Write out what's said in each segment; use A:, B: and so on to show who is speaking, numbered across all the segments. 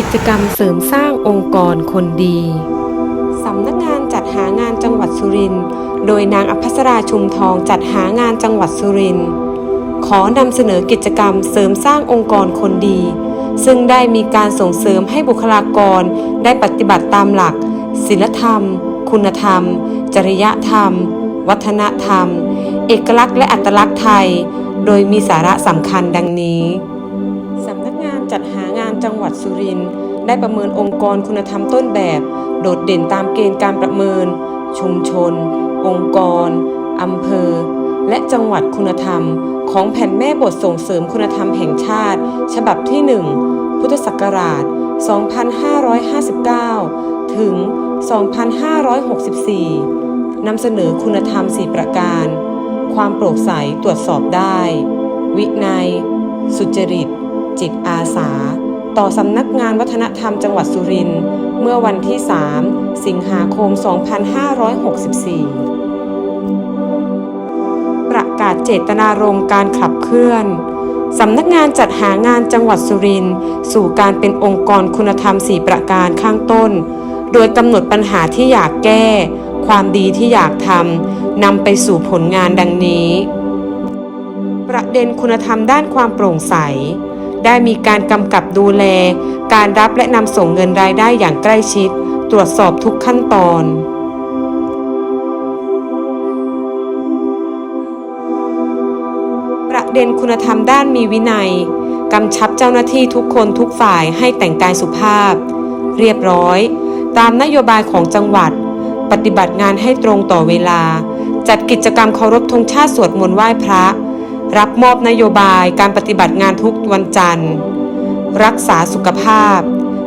A: ิจกรรมเสริมสร้างองค์กรคนดีสำนักงานจัดหางานจังหวัดสุรินทร์โดยนางอภัสราชุมทองจัดหางานจังหวัดสุรินทร์ขอนำเสนอกิจกรรมเสริมสร้างองค์กรคนดี ซึ่งได้มีการส่งเสริมให้บุคลากรได้ปฏิบัติตามหลักศีลธรรม คุณธรรม จริยธรรม วัฒนธรรม เอกลักษณ์และอัตลักษณ์ไทย โดยมีสาระสำคัญดังนี้ จังหวัดสุรินทร์ได้ประเมินองค์กรคุณธรรมต้นแบบ โดดเด่นตามเกณฑ์การประเมิน ชุมชน องค์กรอำเภอ และจังหวัดคุณธรรม ของแผ่นแม่บทส่งเสริมคุณธรรมแห่งชาติ ฉบับที่ 1 พุทธศักราช 2559 ถึง 2564 นำเสนอคุณธรรม 4 ประการ ความโปร่งใสตรวจสอบได้ วินัย สุจริต จิตอาสา ต่อสำนักงานวัฒนธรรมจังหวัดสุรินทร์เมื่อวันที่ 3 สิงหาคม 2564 ประกาศเจตนารมณ์การขับเคลื่อนสำนักงานจัดหางานจังหวัดสุรินทร์สู่การเป็นองค์กรคุณธรรม 4 ประการข้างต้น โดยกำหนดปัญหาที่อยากแก้ ความดีที่อยากทำนำไปสู่ผลงานดังนี้ ประเด็นคุณธรรมด้านความโปร่งใส ได้มีการกำกับดูแล การรับและนำส่งเงินรายได้อย่างใกล้ชิด ตรวจสอบทุกขั้นตอนประเด็นคุณธรรมด้านมีวินัยกำชับเจ้าหน้าที่ทุกคนทุกฝ่ายให้แต่งกายสุภาพ เรียบร้อย ตามนโยบายของจังหวัด ปฏิบัติงานให้ตรงต่อเวลา จัดกิจกรรมเคารพธงชาติสวดมนต์ไหว้พระ รับมอบนโยบายการปฏิบัติงานทุกวันจันทร์ รักษาสุขภาพ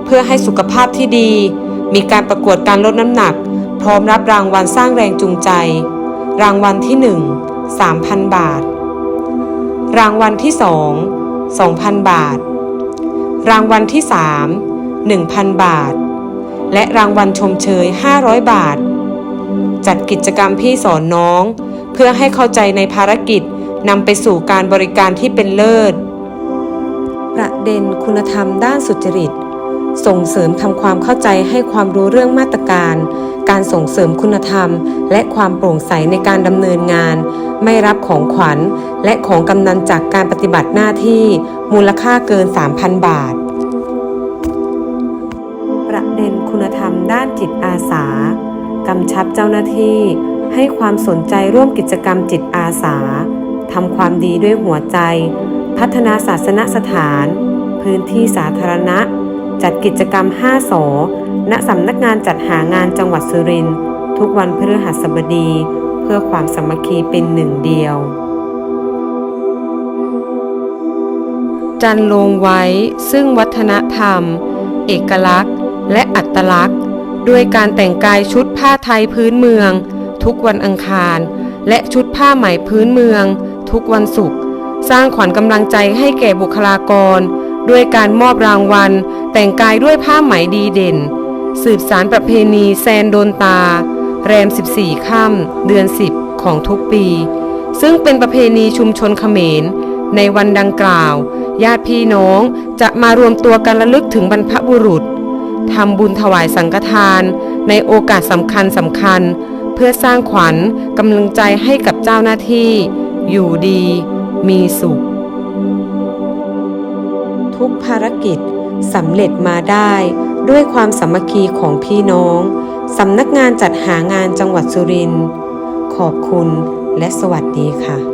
A: เพื่อให้สุขภาพที่ดี มีการประกวดการลดน้ำหนัก พร้อมรับรางวัลสร้างแรงจูงใจ รางวัลที่ 1 3,000 บาท รางวัลที่ 2 2,000 บาท รางวัลที่ 3 1,000 บาท และรางวัลชมเชย 500 บาท จัดกิจกรรมพี่สอนน้อง เพื่อให้เข้าใจในภารกิจ นำไปสู่การบริการที่เป็นเลิศ ประเด็นคุณธรรมด้านสุจริต ส่งเสริมทำความเข้าใจให้ความรู้เรื่องมาตรการ การส่งเสริมคุณธรรม และความโปร่งใสในการดำเนินงาน ไม่รับของขวัญ และของกำนันจากการปฏิบัติหน้าที่ มูลค่าเกิน 3,000 บาท ประเด็นคุณธรรมด้านจิตอาสากำชับเจ้าหน้าที่ให้ความสนใจร่วมกิจกรรมจิตอาสา ทำความดีด้วยหัวใจ พัฒนาศาสนสถาน พื้นที่สาธารณะ จัดกิจกรรม 5สอณสำนักงานจัดหางานจังหวัดสุรินทร์ทุกวันพฤหัสบดี เพื่อความสามัคคีเป็นหนึ่งเดียว จันลงไว้ซึ่งวัฒนธรรม เอกลักษณ์ และอัตลักษณ์ ด้วยการแต่งกายชุดผ้าไทยพื้นเมือง ทุกวันอังคาร และชุดผ้าไหมพื้นเมือง ทุกวันศุกร์สร้างขวัญกำลังใจให้แก่บุคลากร ด้วยการมอบรางวัล แต่งกายด้วยผ้าไหมดีเด่น สืบสารประเพณีแซนโดนตา แรม 14 ค่ำเดือน 10 ของทุกปี ซึ่งเป็นประเพณีชุมชนเขมร ในวันดังกล่าว ญาติพี่น้องจะมารวมตัวกันระลึกถึงบรรพบุรุษทำบุญถวายสังฆทาน ในโอกาสสำคัญสำคัญ เพื่อสร้างขวัญกำลังใจให้กับเจ้าหน้าที่ อยู่ดีมีสุข ทุกภารกิจสำเร็จมาได้ด้วยความสามัคคีของพี่น้องสำนักงานจัดหางานจังหวัดสุรินทร์ขอบคุณและสวัสดีค่ะ